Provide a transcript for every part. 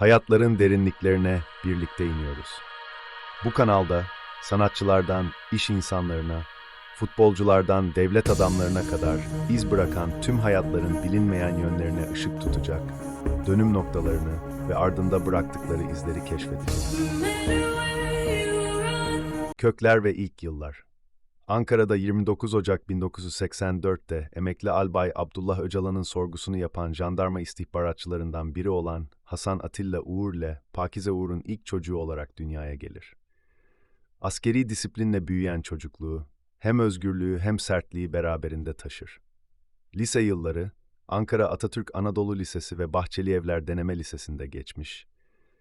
Hayatların derinliklerine birlikte iniyoruz. Bu kanalda sanatçılardan iş insanlarına, futbolculardan devlet adamlarına kadar iz bırakan tüm hayatların bilinmeyen yönlerine ışık tutacak, dönüm noktalarını ve ardında bıraktıkları izleri keşfedeceğiz. Kökler ve ilk yıllar Ankara'da 29 Ocak 1984'te emekli albay Abdullah Öcalan'ın sorgusunu yapan jandarma istihbaratçılarından biri olan Hasan Atilla Uğur'le Pakize Uğur'un ilk çocuğu olarak dünyaya gelir. Askeri disiplinle büyüyen çocukluğu, hem özgürlüğü hem sertliği beraberinde taşır. Lise yılları, Ankara Atatürk Anadolu Lisesi ve Bahçeli Evler Deneme Lisesi'nde geçmiş.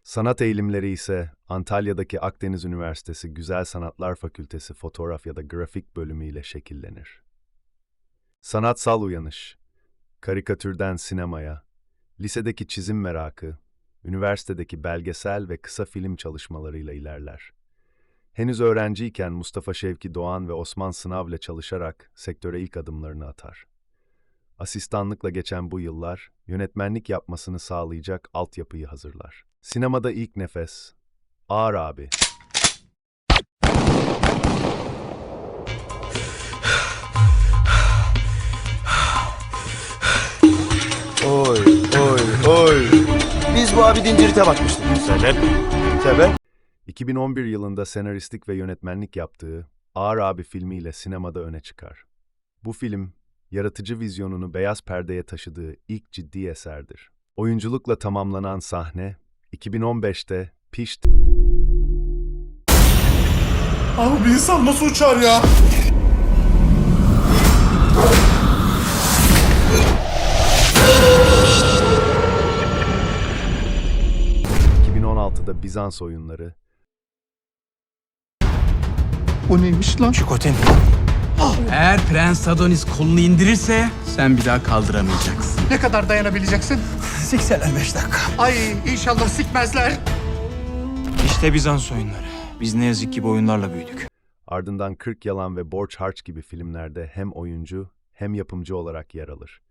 Sanat eğilimleri ise Antalya'daki Akdeniz Üniversitesi Güzel Sanatlar Fakültesi Fotoğraf ya da Grafik bölümü ile şekillenir. Sanatsal uyanış, karikatürden sinemaya, lisedeki çizim merakı, üniversitedeki belgesel ve kısa film çalışmalarıyla ilerler. Henüz öğrenciyken Mustafa Şevki Doğan ve Osman Sınav ile çalışarak sektöre ilk adımlarını atar. Asistanlıkla geçen bu yıllar, yönetmenlik yapmasını sağlayacak altyapıyı hazırlar. Sinemada ilk nefes, Ağır abi. Biz bu abi dincirite bakmıştık. Sebep? Sebep? 2011 yılında senaristlik ve yönetmenlik yaptığı Ağır Abi filmiyle sinemada öne çıkar. Bu film, yaratıcı vizyonunu beyaz perdeye taşıdığı ilk ciddi eserdir. Oyunculukla tamamlanan sahne, 2015'te Pişt Abi bir insan nasıl uçar ya? 2016'da Bizans oyunları, O neymiş lan? Çikotin. Eğer Prens Adonis kolunu indirirse sen bir daha kaldıramayacaksın. Ne kadar dayanabileceksin? Sikseler beş dakika. Ay inşallah sikmezler. İşte Bizans oyunları. Biz ne yazık ki bu oyunlarla büyüdük. ardından 40 Yalan ve Borç Harç gibi filmlerde hem oyuncu hem yapımcı olarak yer alır.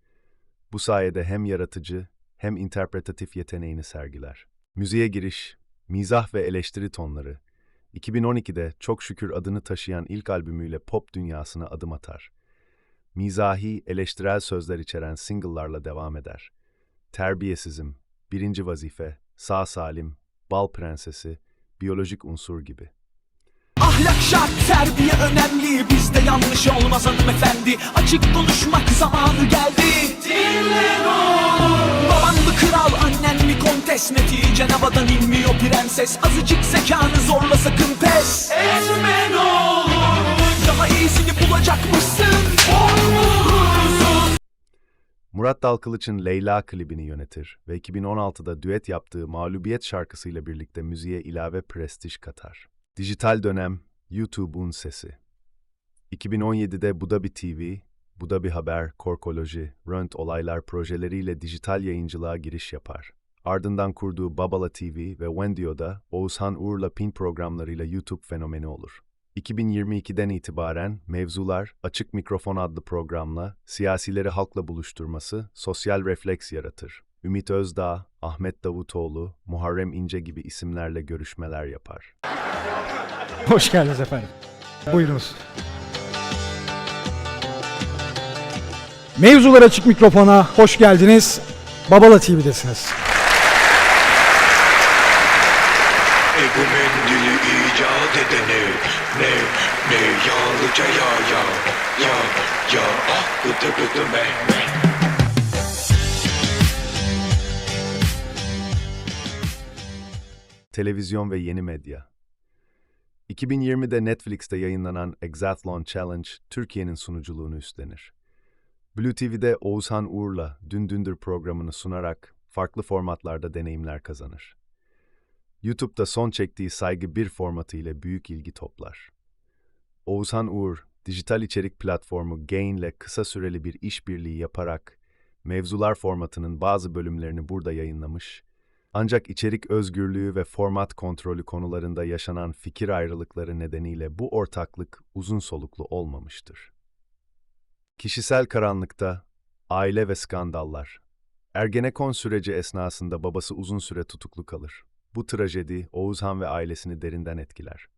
Bu sayede hem yaratıcı hem interpretatif yeteneğini sergiler. Müziğe giriş, mizah ve eleştiri tonları, 2012'de çok şükür adını taşıyan ilk albümüyle pop dünyasına adım atar. Mizahi, eleştirel sözler içeren single'larla devam eder. Terbiyesizim, Birinci Vazife, Sağ Salim, Bal Prensesi, Biyolojik Unsur gibi. Ahlak şart, terbiye önemli Bizde yanlış olmaz hanımefendi Açık konuşmak zamanı geldi kontes Netice havadan inmiyor prenses Azıcık zekanı zorla sakın pes Etme ne olur Daha iyisini bulacakmışsın Murat Dalkılıç'ın Leyla klibini yönetir ve 2016'da düet yaptığı Mağlubiyet şarkısıyla birlikte müziğe ilave prestij katar. Dijital dönem, YouTube'un sesi. 2017'de Bu da bir TV, Bu da bir Haber, Korkoloji, Rönt olaylar projeleriyle dijital yayıncılığa giriş yapar. Ardından kurduğu Babala TV ve Wendio'da Oğuzhan Uğur'la pin programlarıyla YouTube fenomeni olur. 2022'den itibaren Mevzular Açık Mikrofon adlı programla siyasileri halkla buluşturması sosyal refleks yaratır. Ümit Özdağ, Ahmet Davutoğlu, Muharrem İnce gibi isimlerle görüşmeler yapar. Hoş geldiniz efendim. Buyurunuz. Mevzular açık mikrofona hoş geldiniz. Babala TV'desiniz. E bu mendili icat edeni ne ne yağlıca ya ya ya ya ah gıdı gıdı me me. Televizyon ve yeni medya. 2020'de Netflix'te yayınlanan Exathlon Challenge, Türkiye'nin sunuculuğunu üstlenir. Blue TV'de Oğuzhan Uğur'la Dün Dündür programını sunarak farklı formatlarda deneyimler kazanır. YouTube'da son çektiği Saygı 1 formatı ile büyük ilgi toplar. Oğuzhan Uğur, dijital içerik platformu Gain ile kısa süreli bir işbirliği yaparak Mevzular formatının bazı bölümlerini burada yayınlamış ancak içerik özgürlüğü ve format kontrolü konularında yaşanan fikir ayrılıkları nedeniyle bu ortaklık uzun soluklu olmamıştır. Kişisel karanlıkta aile ve skandallar. Ergenekon süreci esnasında babası uzun süre tutuklu kalır. Bu trajedi Oğuzhan ve ailesini derinden etkiler.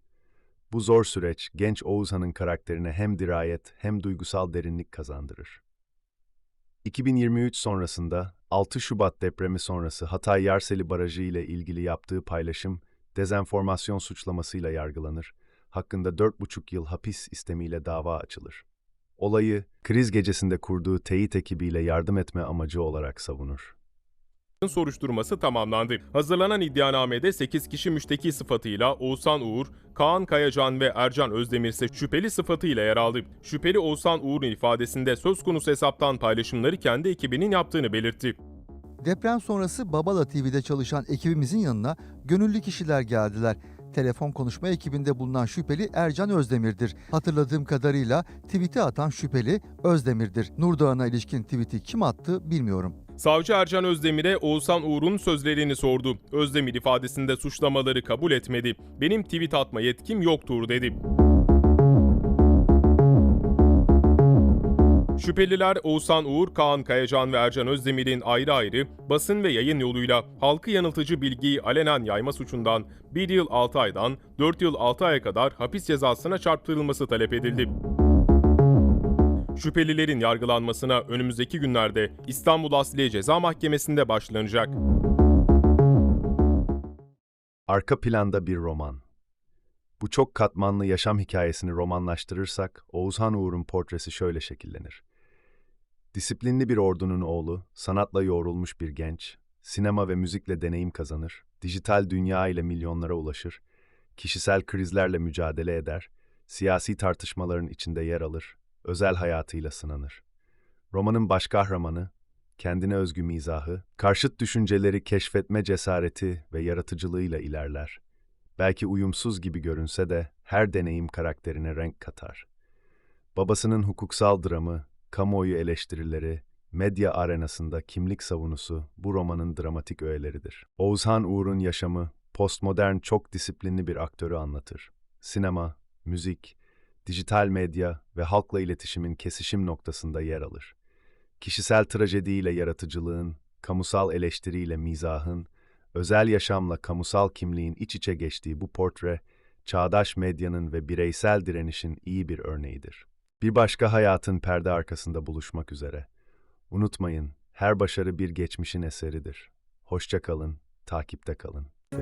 Bu zor süreç genç Oğuzhan'ın karakterine hem dirayet hem duygusal derinlik kazandırır. 2023 sonrasında 6 Şubat depremi sonrası Hatay Yarseli Barajı ile ilgili yaptığı paylaşım dezenformasyon suçlamasıyla yargılanır. Hakkında 4,5 yıl hapis istemiyle dava açılır. Olayı kriz gecesinde kurduğu teyit ekibiyle yardım etme amacı olarak savunur. Soruşturması tamamlandı. Hazırlanan iddianamede 8 kişi müşteki sıfatıyla Oğuzhan Uğur, Kaan Kayacan ve Ercan Özdemir ise şüpheli sıfatıyla yer aldı. Şüpheli Oğuzhan Uğur'un ifadesinde söz konusu hesaptan paylaşımları kendi ekibinin yaptığını belirtti. Deprem sonrası Babala TV'de çalışan ekibimizin yanına gönüllü kişiler geldiler. Telefon konuşma ekibinde bulunan şüpheli Ercan Özdemir'dir. Hatırladığım kadarıyla tweet'i atan şüpheli Özdemir'dir. Nurdağ'ına ilişkin tweet'i kim attı bilmiyorum. Savcı Ercan Özdemir'e Oğuzhan Uğur'un sözlerini sordu. Özdemir ifadesinde suçlamaları kabul etmedi. Benim tweet atma yetkim yoktur dedi. Şüpheliler Oğuzhan Uğur, Kaan Kayacan ve Ercan Özdemir'in ayrı ayrı basın ve yayın yoluyla halkı yanıltıcı bilgiyi alenen yayma suçundan 1 yıl 6 aydan 4 yıl 6 aya kadar hapis cezasına çarptırılması talep edildi. Şüphelilerin yargılanmasına önümüzdeki günlerde İstanbul Asliye Ceza Mahkemesi'nde başlanacak. Arka planda bir roman. Bu çok katmanlı yaşam hikayesini romanlaştırırsak, Oğuzhan Uğur'un portresi şöyle şekillenir. Disiplinli bir ordunun oğlu, sanatla yoğrulmuş bir genç, sinema ve müzikle deneyim kazanır, dijital dünya ile milyonlara ulaşır, kişisel krizlerle mücadele eder, siyasi tartışmaların içinde yer alır, özel hayatıyla sınanır. Romanın baş kahramanı, kendine özgü mizahı, karşıt düşünceleri keşfetme cesareti ve yaratıcılığıyla ilerler. Belki uyumsuz gibi görünse de her deneyim karakterine renk katar. Babasının hukuksal dramı, kamuoyu eleştirileri, medya arenasında kimlik savunusu bu romanın dramatik öğeleridir. Oğuzhan Uğur'un yaşamı, postmodern çok disiplinli bir aktörü anlatır. Sinema, müzik, dijital medya ve halkla iletişimin kesişim noktasında yer alır. Kişisel trajediyle yaratıcılığın, kamusal eleştiriyle mizahın, özel yaşamla kamusal kimliğin iç içe geçtiği bu portre, çağdaş medyanın ve bireysel direnişin iyi bir örneğidir. Bir başka hayatın perde arkasında buluşmak üzere. Unutmayın, her başarı bir geçmişin eseridir. Hoşça kalın, takipte kalın. You